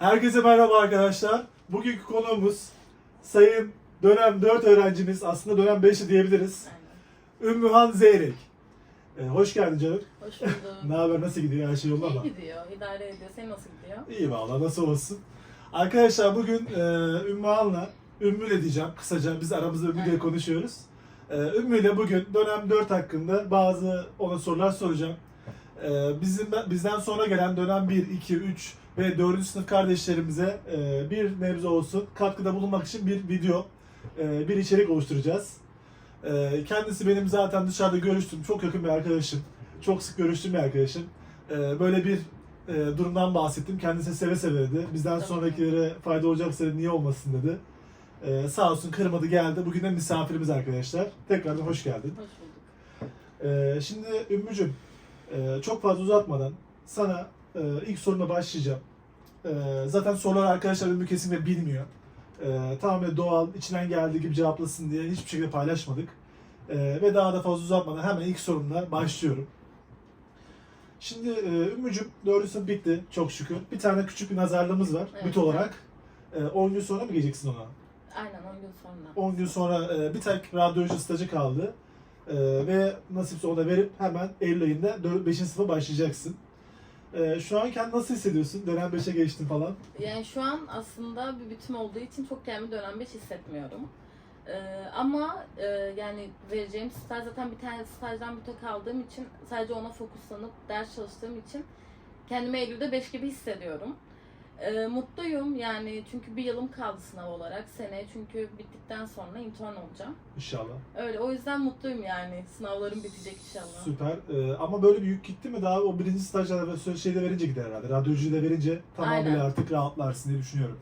Herkese merhaba arkadaşlar. Bugünkü konuğumuz sayın dönem 4 öğrencimiz, aslında dönem 5'i diyebiliriz. Ümmühan Zeyrek. Ee, hoş geldin canım. Hoş bulduk. Ne haber, nasıl gidiyor her şey yolunda mı? İyi gidiyor, idare ediyor. Senin nasıl gidiyor? İyi valla, nasıl olsun. Arkadaşlar bugün e, Ümmühan'la, Ümmü'yle diyeceğim kısaca, biz aramızda Ümmü diye konuşuyoruz. E, Ümmü'yle bugün dönem 4 hakkında bazı ona sorular soracağım. E, bizim Bizden sonra gelen dönem 1, 2, 3 ve 4. sınıf kardeşlerimize e, bir nebze olsun katkıda bulunmak için bir video, e, bir içerik oluşturacağız. E, kendisi benim zaten dışarıda görüştüğüm çok yakın bir arkadaşım. Çok sık görüştüğüm bir arkadaşım. E, böyle bir e, durumdan bahsettim. Kendisi seve seve dedi. Bizden sonrakilere fayda olacaksa niye olmasın dedi. E, sağ olsun kırmadı geldi. Bugün de misafirimiz arkadaşlar. Tekrardan hoş geldin. Hoş bulduk. E, şimdi Ümmücüm e, çok fazla uzatmadan sana e, ilk soruna başlayacağım. E, zaten sorular arkadaşlar Ümmü kesinlikle bilmiyor. E, tamamen doğal, içinden geldiği gibi cevaplasın diye hiçbir şekilde paylaşmadık. E, ve daha da fazla uzatmadan hemen ilk sorumla başlıyorum. Şimdi e, Ümmücüm 4. sınıf bitti çok şükür. Bir tane küçük bir nazarlığımız var Evet. büt olarak. E, 10 gün sonra mı geleceksin ona? Aynen 10 gün sonra. 10 gün sonra e, bir tek radyoloji stajı kaldı. E, ve nasipse ona verip hemen Eylül ayında 5. sınıfa başlayacaksın. E, şu an kendini nasıl hissediyorsun? Dönem 5'e geçtin falan. Yani şu an aslında bir bütün olduğu için çok kendimi dönem 5 hissetmiyorum. Ee, ama e, yani vereceğim staj zaten bir tane stajdan büte kaldığım için sadece ona fokuslanıp ders çalıştığım için kendimi Eylül'de 5 gibi hissediyorum. Ee, mutluyum yani çünkü bir yılım kaldı sınav olarak seneye çünkü bittikten sonra intern olacağım. İnşallah. Öyle o yüzden mutluyum yani sınavlarım bitecek inşallah. Süper. E, ama böyle bir yük gitti mi daha o birinci stajda ve şeyde verince gider herhalde. Radyolojiyi de verince tamamıyla Aynen. artık rahatlarsın diye düşünüyorum.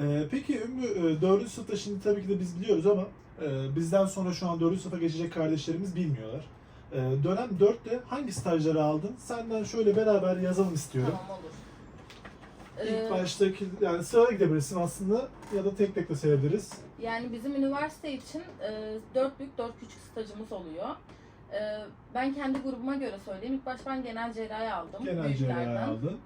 E, peki Ümmü e, 4. sınıfta şimdi tabii ki de biz biliyoruz ama e, bizden sonra şu an 4. sınıfa geçecek kardeşlerimiz bilmiyorlar. E, dönem 4'te hangi stajları aldın? Senden şöyle beraber yazalım istiyorum. Tamam olur. İlk Ee, baştaki yani sıraya gidebilirsin aslında ya da tek tek de sayabiliriz. Yani bizim üniversite için e, 4 büyük 4 küçük stajımız oluyor. E, ben kendi grubuma göre söyleyeyim. İlk baş ben genel cerrahi aldım. Genel büyüklerden. cerrahi aldın.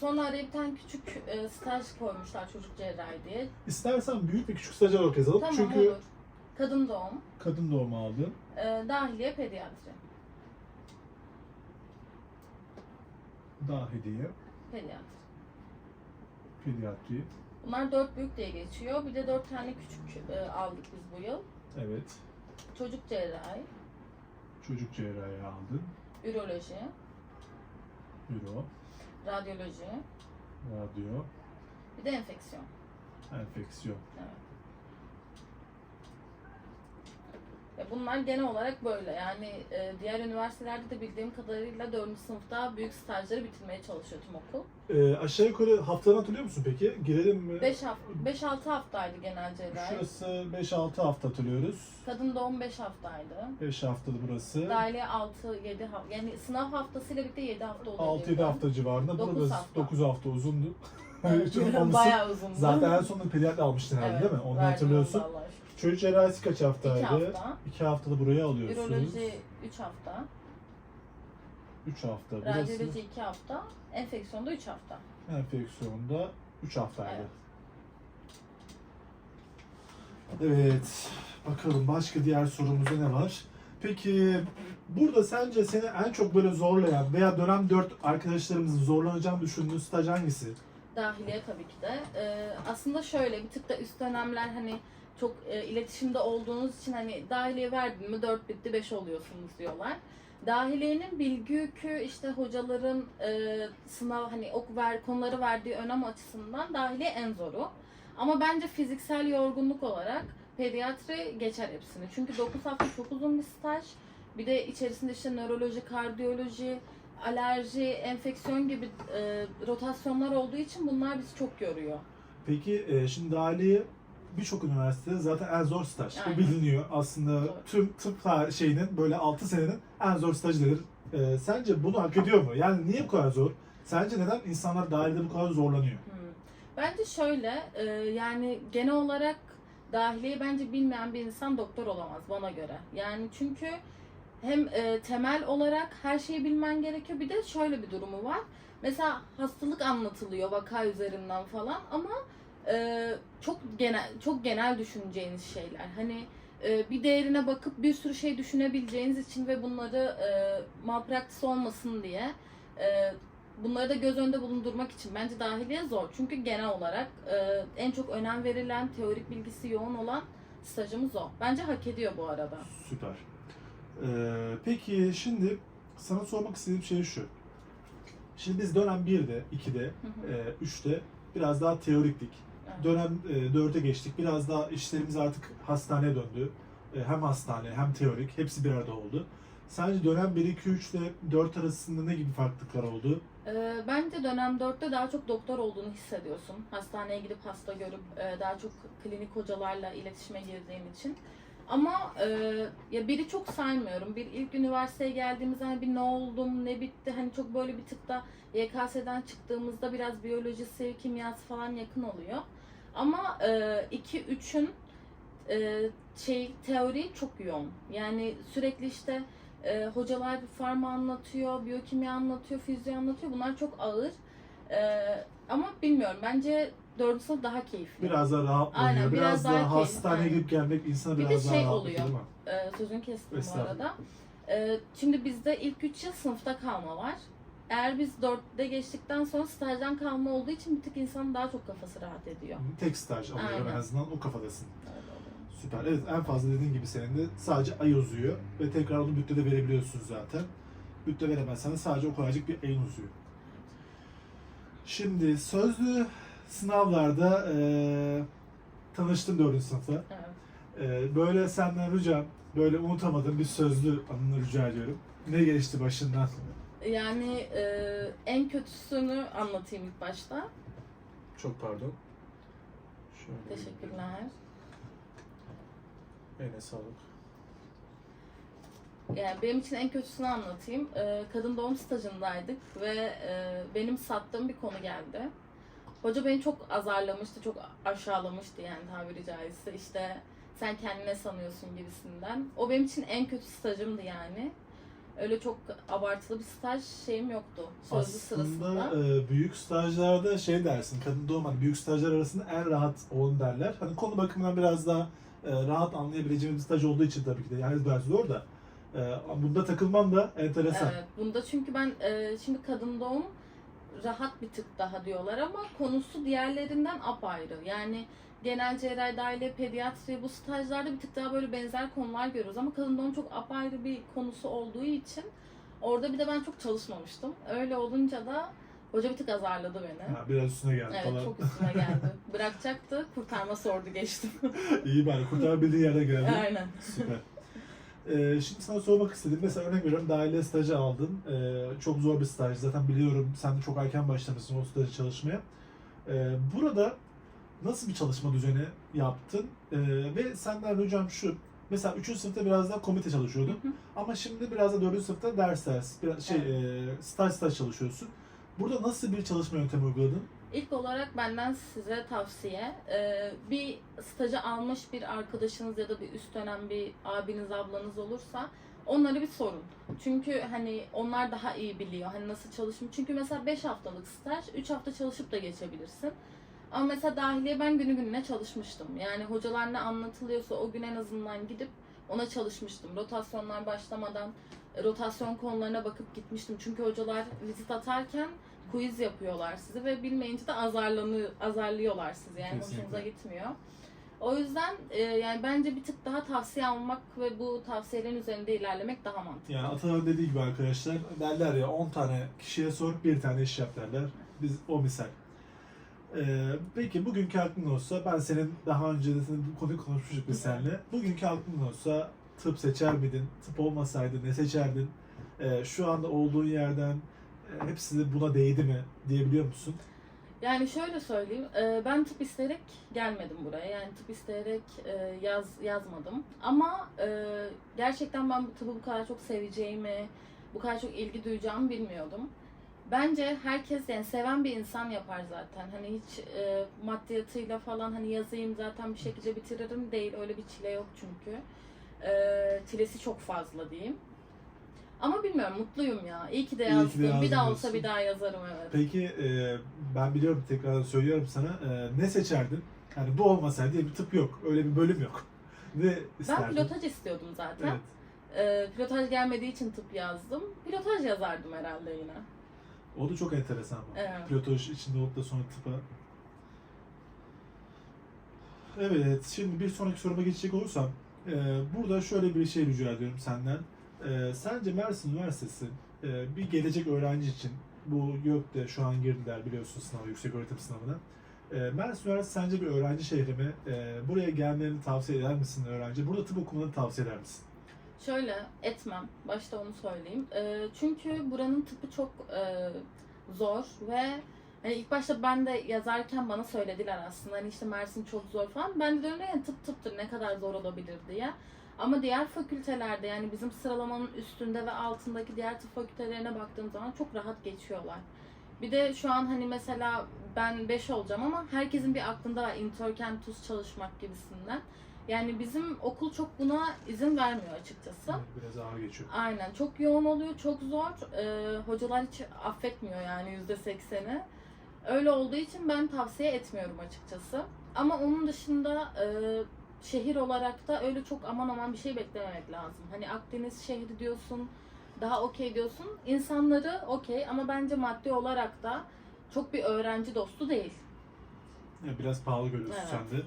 Sonra araya bir tane küçük e, staj koymuşlar çocuk cerrahi diye. İstersen büyük ve küçük stajyer olarak yazalım. Tamam Çünkü olur. Kadın doğum, kadın doğumu aldın. e, dahiliye, pediatri. Daha hediye, Pediatri. Pediatri. Bunlar 4 büyük diye geçiyor. Bir de 4 tane küçük e, aldık biz bu yıl. Evet. Çocuk cerrahi, Çocuk cerrahi aldın. üroloji, Euro, radyoloji, radyo, bir de enfeksiyon. enfeksiyon. Evet. Ya bunlar genel olarak böyle yani e, diğer üniversitelerde de bildiğim kadarıyla 4. sınıfta büyük stajları bitirmeye çalışıyor tüm okul. Ee, aşağı yukarı haftalarını hatırlıyor musun peki? Girelim mi? 5-6 haftaydı genel cerrahi. Şurası 5-6 hafta hatırlıyoruz. Kadın doğum 5 haftaydı. 5 haftalı burası. Dahiliye 6-7 hafta. Yani sınav haftasıyla birlikte 7 hafta oluyor. 6-7 hafta civarında. Dokuz Burada hafta. 9 hafta uzundu. Evet, Hiç unutmamışsın. Bayağı uzundu. Zaten en sonunda pediatri almıştın herhalde değil mi? Onu verdim hatırlıyorsun. Allah'a şükür. Çocuk cerrahisi kaç haftaydı? İki hafta. 2 haftada buraya alıyorsun. Üroloji 3 hafta. 3 hafta. Burası Radyoloji 2 hafta. Enfeksiyonda 3 hafta. enfeksiyonda 3 haftaydı. Evet. Evet. Bakalım başka diğer sorumuzda ne var? Peki burada sence seni en çok böyle zorlayan veya dönem 4 arkadaşlarımızın zorlanacağını düşündüğün staj hangisi? Dahiliye tabii ki de. Ee, aslında şöyle bir tık da üst dönemler hani çok e, iletişimde olduğunuz için hani dahiliye verdin mi 4 bitti 5 oluyorsunuz diyorlar. Dahiliyenin bilgi yükü işte hocaların e, sınav hani ok ver konuları verdiği önem açısından dahiliye en zoru. Ama bence fiziksel yorgunluk olarak pediatri geçer hepsini. Çünkü 9 hafta çok uzun bir staj. Bir de içerisinde işte nöroloji, kardiyoloji, alerji, enfeksiyon gibi e, rotasyonlar olduğu için bunlar bizi çok yoruyor. Peki e, şimdi dahiliye birçok üniversitede zaten en zor staj. Bu Aynen. biliniyor. Aslında Doğru. tüm tıp şeyinin böyle 6 senenin en zor stajıdır. E, sence bunu hak ediyor mu? Yani niye bu kadar zor? Sence neden insanlar dahilde bu kadar zorlanıyor? Hmm. Bence şöyle, e, yani genel olarak dahiliye bence bilmeyen bir insan doktor olamaz bana göre. Yani çünkü hem e, temel olarak her şeyi bilmen gerekiyor. Bir de şöyle bir durumu var. mesela hastalık anlatılıyor vaka üzerinden falan ama e, çok genel çok genel düşüneceğiniz şeyler. Hani e, bir değerine bakıp bir sürü şey düşünebileceğiniz için ve bunları e, malpraktis olmasın diye e, bunları da göz önünde bulundurmak için bence dahiliye zor. Çünkü genel olarak e, en çok önem verilen, teorik bilgisi yoğun olan stajımız o. Bence hak ediyor bu arada. Süper. Ee, peki şimdi sana sormak istediğim şey şu. Şimdi biz dönem 1'de, 2'de, Hı hı. e, 3'te biraz daha teoriktik. Dönem e, 4'e geçtik. Biraz daha işlerimiz artık hastaneye döndü. E, hem hastane hem teorik hepsi bir arada oldu. Sence dönem 1, 2, 3 ile 4 arasında ne gibi farklılıklar oldu? Ee, bence dönem 4'te daha çok doktor olduğunu hissediyorsun. Hastaneye gidip hasta görüp e, daha çok klinik hocalarla iletişime girdiğin için. Ama e, ya biri çok saymıyorum. Bir ilk üniversiteye geldiğimizde hani bir ne oldum, ne bitti. Hani çok böyle bir tık da YKS'den çıktığımızda biraz biyolojisi, kimyası falan yakın oluyor. Ama 2-3'ün e, şey teori çok yoğun. Yani sürekli işte e, hocalar farma anlatıyor, biyokimya anlatıyor, fizyo anlatıyor. Bunlar çok ağır. E, ama bilmiyorum. Bence dördüncü sınıf daha keyifli. Biraz daha rahatlanıyor. Aynen, biraz, biraz daha, daha keyifli, hastaneye aynen. gidip gelmek insana Bir de biraz daha şey oluyor. değil mi? E, sözünü kestim bu arada. E, şimdi bizde ilk 3 yıl sınıfta kalma var. Eğer biz 4'te geçtikten sonra stajdan kalma olduğu için bir tık insanın daha çok kafası rahat ediyor. Tek staj alıyorum en Aynen. azından o kafadasın. Süper. Evet en fazla dediğin gibi senin de sadece ay uzuyor ve tekrar onu bütte de verebiliyorsun zaten. Bütte veremezsen de sadece o kadarcık bir ayın uzuyor. Şimdi sözlü sınavlarda eee tanıştım 4. sınıfta. Evet. Eee, böyle senden ricam, böyle unutamadığım bir sözlü anını rica ediyorum. Ne geçti başından? Yani e, en kötüsünü anlatayım ilk başta. Çok pardon. Şöyle Teşekkürler. Eline sağlık. Yani benim için en kötüsünü anlatayım. Ee, kadın doğum stajındaydık ve e, benim sattığım bir konu geldi. Hoca beni çok azarlamıştı, çok aşağılamıştı yani tabiri caizse. İşte sen kendine sanıyorsun gibisinden. O benim için en kötü stajımdı yani. Öyle çok abartılı bir staj şeyim yoktu sözlü sırasında. Aslında e, büyük stajlarda şey dersin, kadın doğum hani büyük stajlar arasında en rahat olan derler. Hani konu bakımından biraz daha e, rahat anlayabileceğimiz staj olduğu için tabii ki de yani biraz zor da. E, bunda takılman da enteresan. Evet, bunda çünkü ben e, şimdi kadın doğum rahat bir tık daha diyorlar ama konusu diğerlerinden apayrı. Yani genel cerrahi, dahiliye, pediatri bu stajlarda bir tık daha böyle benzer konular görüyoruz ama kadın doğum çok apayrı bir konusu olduğu için orada bir de ben çok çalışmamıştım. Öyle olunca da hoca bir tık azarladı beni. Ha, biraz üstüne geldi Evet falan. çok üstüme geldi. Bırakacaktı, kurtarma sordu geçtim. İyi bari kurtarabildiğin yere geldi. Aynen. Süper. Ee, şimdi sana sormak istedim. Mesela örnek veriyorum dahiliye stajı aldın. Ee, çok zor bir staj. Zaten biliyorum sen de çok erken başlamışsın o stajı çalışmaya. Ee, burada nasıl bir çalışma düzeni yaptın? Ee, ve senden ricam şu. Mesela 3. sınıfta biraz daha komite çalışıyordun. Hı hı. Ama şimdi biraz da 4. sınıfta ders ders, biraz şey, e, staj staj çalışıyorsun. Burada nasıl bir çalışma yöntemi uyguladın? İlk olarak benden size tavsiye e, bir stajı almış bir arkadaşınız ya da bir üst dönem bir abiniz ablanız olursa onları bir sorun. Çünkü hani onlar daha iyi biliyor hani nasıl çalışmış. Çünkü mesela 5 haftalık staj 3 hafta çalışıp da geçebilirsin. Ama mesela dahiliye ben günü gününe çalışmıştım. Yani hocalar ne anlatılıyorsa o gün en azından gidip ona çalışmıştım. Rotasyonlar başlamadan e, rotasyon konularına bakıp gitmiştim. Çünkü hocalar vizit atarken quiz yapıyorlar sizi ve bilmeyince de azarlanı, azarlıyorlar sizi. Yani Kesinlikle. hoşunuza gitmiyor. O yüzden e, yani bence bir tık daha tavsiye almak ve bu tavsiyelerin üzerinde ilerlemek daha mantıklı. Yani Atalar dediği gibi arkadaşlar derler ya 10 tane kişiye sor bir tane iş yap derler. Biz o misal. Ee, peki bugünkü aklın olsa ben senin daha önce de senin bu konuyu konuşmuştuk biz seninle. Bugünkü aklın olsa tıp seçer miydin? Tıp olmasaydı ne seçerdin? Ee, şu anda olduğun yerden e, hepsi buna değdi mi diyebiliyor musun? Yani şöyle söyleyeyim, e, ben tıp isteyerek gelmedim buraya. Yani tıp isteyerek e, yaz yazmadım. Ama e, gerçekten ben bu tıbbı bu kadar çok seveceğimi, bu kadar çok ilgi duyacağımı bilmiyordum. Bence herkes yani seven bir insan yapar zaten. Hani hiç e, maddiyatıyla falan hani yazayım zaten bir şekilde bitiririm değil. Öyle bir çile yok çünkü. E, çilesi çok fazla diyeyim. Ama bilmiyorum mutluyum ya. İyi ki de İyi ki de yazdım. yazdım bir daha diyorsun. olsa bir daha yazarım evet. Peki e, ben biliyorum tekrar söylüyorum sana e, ne seçerdin? Yani bu olmasaydı diye bir tıp yok. Öyle bir bölüm yok. Ne Ben isterdin? pilotaj istiyordum zaten. Evet. Ee, pilotaj gelmediği için tıp yazdım. Pilotaj yazardım herhalde yine. O da çok enteresan. bu. Evet. Pilotaj içinde olup da sonra tıpa. Evet, şimdi bir sonraki soruma geçecek olursam, e, burada şöyle bir şey rica ediyorum senden. E, sence Mersin Üniversitesi e, bir gelecek öğrenci için, bu YÖK'te şu an girdiler biliyorsun sınava, yüksek öğretim sınavına. E, Mersin Üniversitesi sence bir öğrenci şehri mi? E, buraya gelmelerini tavsiye eder misin öğrenci? Burada tıp okumalarını tavsiye eder misin? Şöyle etmem. Başta onu söyleyeyim. Ee, çünkü buranın tıpı çok e, zor ve hani ilk başta ben de yazarken bana söylediler aslında hani işte Mersin çok zor falan. Ben de diyorum yani tıp tıptır ne kadar zor olabilir diye. Ama diğer fakültelerde yani bizim sıralamanın üstünde ve altındaki diğer tıp fakültelerine baktığım zaman çok rahat geçiyorlar. Bir de şu an hani mesela ben 5 olacağım ama herkesin bir aklında var tuz çalışmak gibisinden. Yani bizim okul çok buna izin vermiyor açıkçası. Biraz ağır geçiyor. Aynen çok yoğun oluyor, çok zor. Ee, hocalar hiç affetmiyor yani yüzde sekseni. Öyle olduğu için ben tavsiye etmiyorum açıkçası. Ama onun dışında e, şehir olarak da öyle çok aman aman bir şey beklememek lazım. Hani Akdeniz şehri diyorsun, daha okey diyorsun. İnsanları okey ama bence maddi olarak da çok bir öğrenci dostu değil. Biraz pahalı görüyorsun Evet. sen de.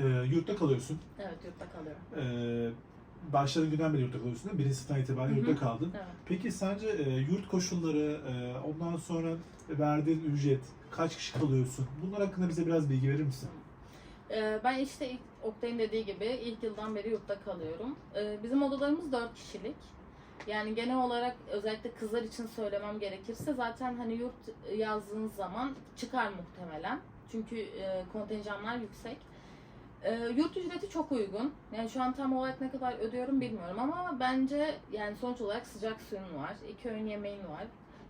E, yurtta kalıyorsun. Evet yurtta kalıyorum. Ee, başladığın günden beri yurtta kalıyorsun değil mi? Birinci sınıftan itibaren Hı hı. yurtta kaldın. Evet. Peki sence e, yurt koşulları, e, ondan sonra verdiğin ücret, kaç kişi kalıyorsun? Bunlar hakkında bize biraz bilgi verir misin? Ee, ben işte ilk Oktay'ın dediği gibi ilk yıldan beri yurtta kalıyorum. Bizim odalarımız 4 kişilik. Yani genel olarak özellikle kızlar için söylemem gerekirse zaten hani yurt yazdığınız zaman çıkar muhtemelen. Çünkü e, kontenjanlar yüksek. E, yurt ücreti çok uygun. Yani şu an tam olarak ne kadar ödüyorum bilmiyorum ama bence yani sonuç olarak sıcak suyun var, iki öğün yemeğin var.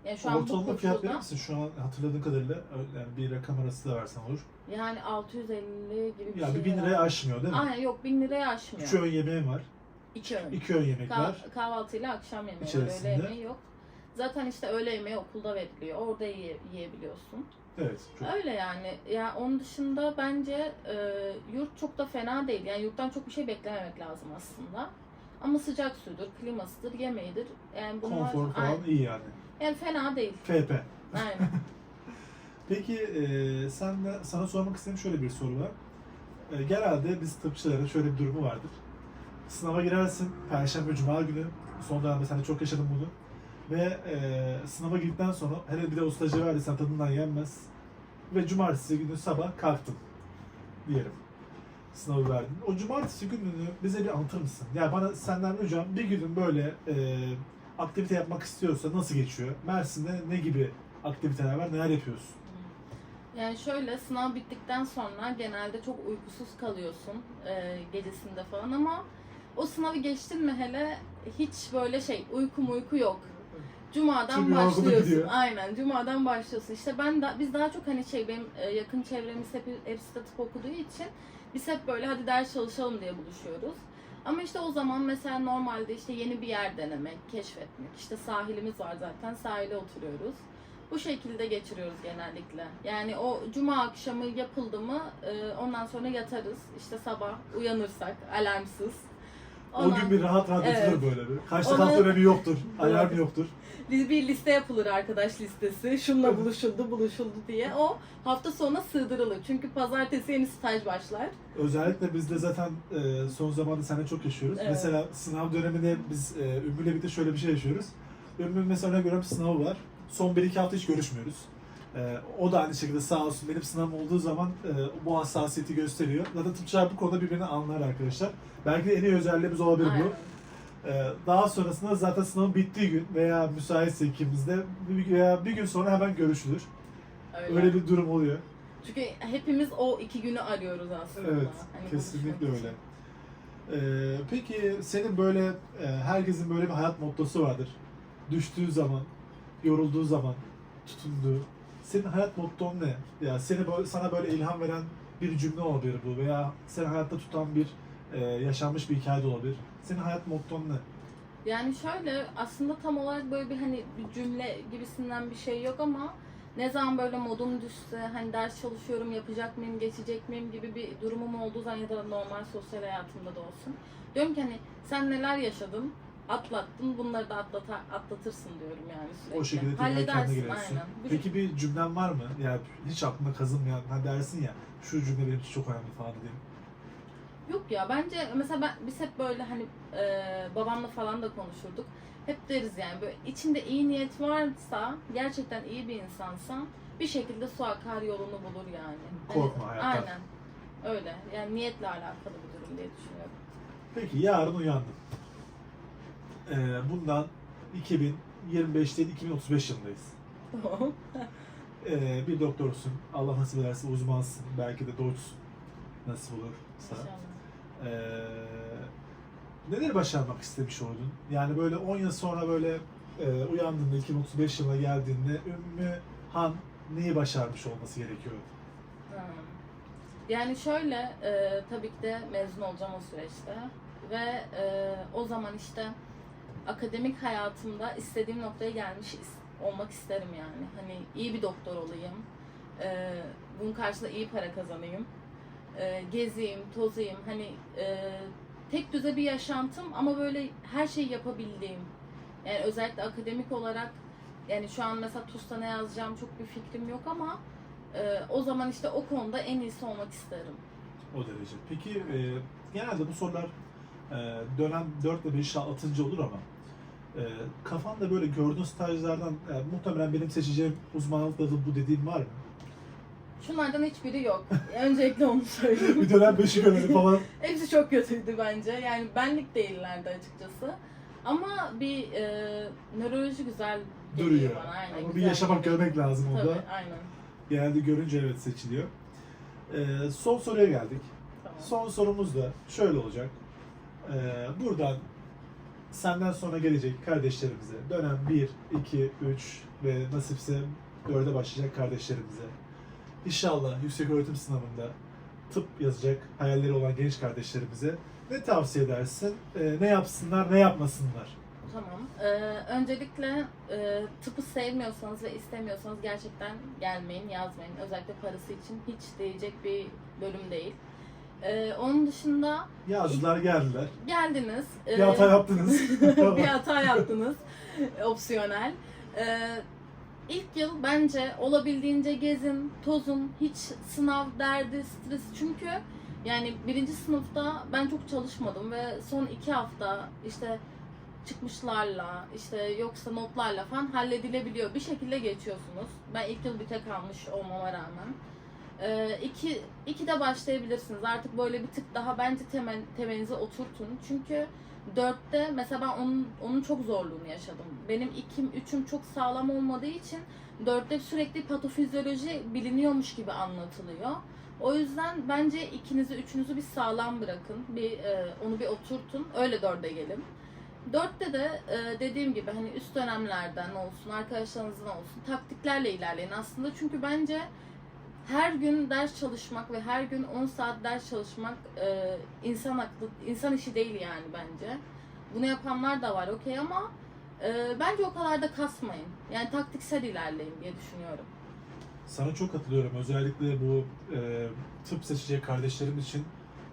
Yani şu an bu Ortalama fiyat verir koşulda misin? Şu an hatırladığın kadarıyla yani bir rakam arası da versen olur. yani 650 gibi bir Ya şey. bir bin liraya herhalde. aşmıyor değil mi? Aynen yok 1000 liraya aşmıyor. Üç öğün yemeğin var. İki öğün. iki öğün yemek Kah- var. kahvaltıyla akşam yemeği var. İçerisinde. Öğle yemeği yok. Zaten işte öğle yemeği okulda veriliyor. Orada yiye- yiyebiliyorsun. Evet. Çok. Öyle yani. Ya onun dışında bence e, yurt çok da fena değil. Yani yurttan çok bir şey beklememek lazım aslında. Ama sıcak suyudur, klimasıdır, yemeğidir. Yani bunlar Konfor falan Aynen. iyi yani. Yani fena değil. FP. Aynen. Peki e, sen de, sana sormak istediğim şöyle bir soru var. E, genelde biz tıpçıların şöyle bir durumu vardır. Sınava girersin, Perşembe, Cuma günü. Son dönemde sen de çok yaşadın bunu. Ve e, sınava girdikten sonra, hele bir de o stajı verdiysen tadından yenmez. Ve cumartesi günü sabah kalktın diyelim. Sınavı verdin. O cumartesi gününü bize bir anlatır mısın? Yani bana senden hocam bir günün böyle e, aktivite yapmak istiyorsa nasıl geçiyor? Mersin'de ne gibi aktiviteler var, neler yapıyorsun? Yani şöyle sınav bittikten sonra genelde çok uykusuz kalıyorsun e, gecesinde falan ama o sınavı geçtin mi hele hiç böyle şey uyku uyku yok. Cuma'dan yorgunluk başlıyorsun. Aynen Cuma'dan başlıyorsun. İşte ben da biz daha çok hani şey benim e, yakın çevremiz hep hepsi de tıp okuduğu için biz hep böyle hadi ders çalışalım diye buluşuyoruz. Ama işte o zaman mesela normalde işte yeni bir yer denemek, keşfetmek. İşte sahilimiz var zaten sahile oturuyoruz. Bu şekilde geçiriyoruz genellikle. Yani o cuma akşamı yapıldı mı e, ondan sonra yatarız. İşte sabah uyanırsak alarmsız. O gün bir rahat rahat Evet. böyle bir. Kaçta Ona- kalktığın önemi yoktur. Alarm yoktur. Bir bir liste yapılır arkadaş listesi. Şununla buluşuldu, buluşuldu diye. O hafta sonuna sığdırılır. Çünkü pazartesi yeni staj başlar. Özellikle biz de zaten e, son zamanda seninle çok yaşıyoruz. Evet. Mesela sınav döneminde biz e, Ümmü'yle birlikte şöyle bir şey yaşıyoruz. Ümmü mesela örnek veriyorum sınavı var. Son 1-2 hafta hiç görüşmüyoruz. E, o da aynı şekilde sağ olsun benim sınavım olduğu zaman e, bu hassasiyeti gösteriyor. Zaten tıpçılar bu konuda birbirini anlar arkadaşlar. Belki de en iyi özelliğimiz olabilir bu. Aynen. Ee, Daha sonrasında zaten sınavın bittiği gün veya müsaitse ikimiz de bir- veya bir gün sonra hemen görüşülür. Öyle. Öyle bir durum oluyor. Çünkü hepimiz o iki günü arıyoruz aslında. Evet, Hani kesinlikle öyle. için. Ee, peki senin böyle e, herkesin böyle bir hayat mottosu vardır. Düştüğü zaman, yorulduğu zaman, tutunduğu. Senin hayat motton ne? Ya seni böyle, sana böyle ilham veren bir cümle olabilir bu veya seni hayatta tutan bir e, yaşanmış bir hikaye de olabilir. Senin hayat motton ne? Yani şöyle aslında tam olarak böyle bir hani bir cümle gibisinden bir şey yok ama ne zaman böyle modum düşse hani ders çalışıyorum yapacak mıyım geçecek miyim gibi bir durumum olduğu zaman ya da normal sosyal hayatımda da olsun. Diyorum ki hani sen neler yaşadın atlattın bunları da atlata, atlatırsın diyorum yani sürekli. O şekilde tekrar kendine Halledersin geliyorsun. aynen. Bu Peki bir cümlen var mı? Yani hiç aklına kazınmayan, ha dersin ya şu cümle benim için çok önemli falan diye. Yok ya bence mesela ben, biz hep böyle hani e, babamla falan da konuşurduk. Hep deriz yani böyle içinde iyi niyet varsa gerçekten iyi bir insansan bir şekilde su akar yolunu bulur yani. Hani- Korkma hayattan. Aynen. Öyle. Yani niyetle alakalı bir durum diye düşünüyorum. Peki yarın uyandın. Ee, bundan 2025 değil 2035 yılındayız. Ee, bir doktorsun. Allah nasip ederse uzmansın. Belki de doğrusun. Nasip olursa. İnşallah. Ee, neleri başarmak istemiş oldun? Yani böyle 10 yıl sonra böyle e, uyandığında 2035 yılına geldiğinde Ümmü Han neyi başarmış olması gerekiyor? Hmm. Yani şöyle e, tabii ki de mezun olacağım o süreçte ve e, o zaman işte akademik hayatımda istediğim noktaya gelmiş olmak isterim yani. Hani iyi bir doktor olayım, e, bunun karşılığında iyi para kazanayım, e, gezeyim, tozayım. Hani e, tek düze bir yaşantım ama böyle her şeyi yapabildiğim. Yani özellikle akademik olarak yani şu an mesela TUS'ta ne yazacağım çok bir fikrim yok ama ee, o zaman işte o konuda en iyisi olmak isterim. O derece. Peki e, genelde bu sorular e, dönem 4 ile 5 atıncı olur ama e, kafanda böyle gördüğün stajlardan e, muhtemelen benim seçeceğim uzmanlık dalı bu dediğin var mı? Şunlardan hiçbiri yok. Öncelikle onu söyleyeyim. bir dönem 5'i görelim falan. Hepsi çok kötüydü bence. Yani benlik değillerdi açıkçası. Ama bir e, nöroloji güzel geliyor Duruyor. bana. Aynen, Ama bir güzel yaşamak görmek lazım Tabii, orada. aynen. Genelde görünce evet seçiliyor. E, son soruya geldik. Tamam. Son sorumuz da şöyle olacak. Ee, buradan senden sonra gelecek kardeşlerimize, dönem 1, 2, 3 ve nasipse 4'e başlayacak kardeşlerimize, inşallah yüksek öğretim sınavında tıp yazacak hayalleri olan genç kardeşlerimize ne tavsiye edersin? Ee, ne yapsınlar, ne yapmasınlar? Tamam. Ee, öncelikle e, tıpı sevmiyorsanız ve istemiyorsanız gerçekten gelmeyin, yazmayın. Özellikle parası için hiç değecek bir bölüm değil. Ee, onun dışında Yazdılar, geldiler. geldiniz. Bir Ee, hata yaptınız. bir hata yaptınız. Opsiyonel. Ee, ilk yıl bence olabildiğince gezin, tozun, hiç sınav derdi, stres. Çünkü yani birinci sınıfta ben çok çalışmadım ve son iki hafta işte çıkmışlarla işte yoksa notlarla falan halledilebiliyor. Bir şekilde geçiyorsunuz. Ben ilk yıl bir tek almış olmama rağmen. Ee, iki, iki de başlayabilirsiniz. Artık böyle bir tık daha bence temel, temelinizi oturtun. Çünkü dörtte mesela ben onun, onun çok zorluğunu yaşadım. Benim ikim, üçüm çok sağlam olmadığı için dörtte sürekli patofizyoloji biliniyormuş gibi anlatılıyor. O yüzden bence ikinizi, üçünüzü bir sağlam bırakın. Bir e, onu bir oturtun. Öyle dörde gelin. Dörtte de e, dediğim gibi hani üst dönemlerden olsun, arkadaşlarınızdan olsun taktiklerle ilerleyin aslında. Çünkü bence her gün ders çalışmak ve her gün 10 saat ders çalışmak e, insan aklı, insan işi değil yani bence. Bunu yapanlar da var okey ama e, bence o kadar da kasmayın. Yani taktiksel ilerleyin diye düşünüyorum. Sana çok katılıyorum. Özellikle bu e, tıp seçecek kardeşlerimiz için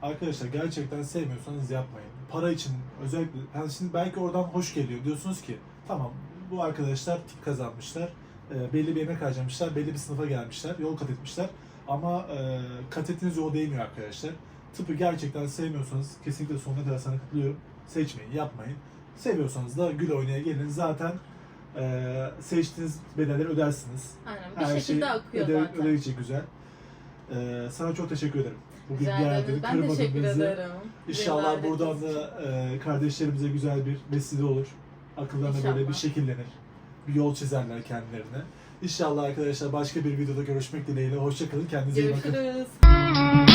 arkadaşlar gerçekten sevmiyorsanız yapmayın. Para için özellikle yani şimdi belki oradan hoş geliyor. Diyorsunuz ki tamam bu arkadaşlar tıp kazanmışlar. E, belli bir emek harcamışlar. Belli bir sınıfa gelmişler. Yol kat etmişler. Ama e, kat ettiğiniz yol değmiyor arkadaşlar. Tıpı gerçekten sevmiyorsanız kesinlikle sonuna kadar sana katılıyorum. Seçmeyin, yapmayın. Seviyorsanız da gül oynaya gelin. Zaten e, seçtiğiniz bedelleri ödersiniz. Aynen bir Her şekilde şey akıyor öde- zaten. ödeyecek güzel. Ee, sana çok teşekkür ederim. Bugün Rica ederim. Ben teşekkür bizi. ederim. İnşallah buradan da e, kardeşlerimize güzel bir vesile olur. Akıllarına böyle İnşallah. bir şekillenir. Bir yol çizerler kendilerine. İnşallah arkadaşlar başka bir videoda görüşmek dileğiyle. Hoşçakalın. Kendinize iyi bakın. Görüşürüz.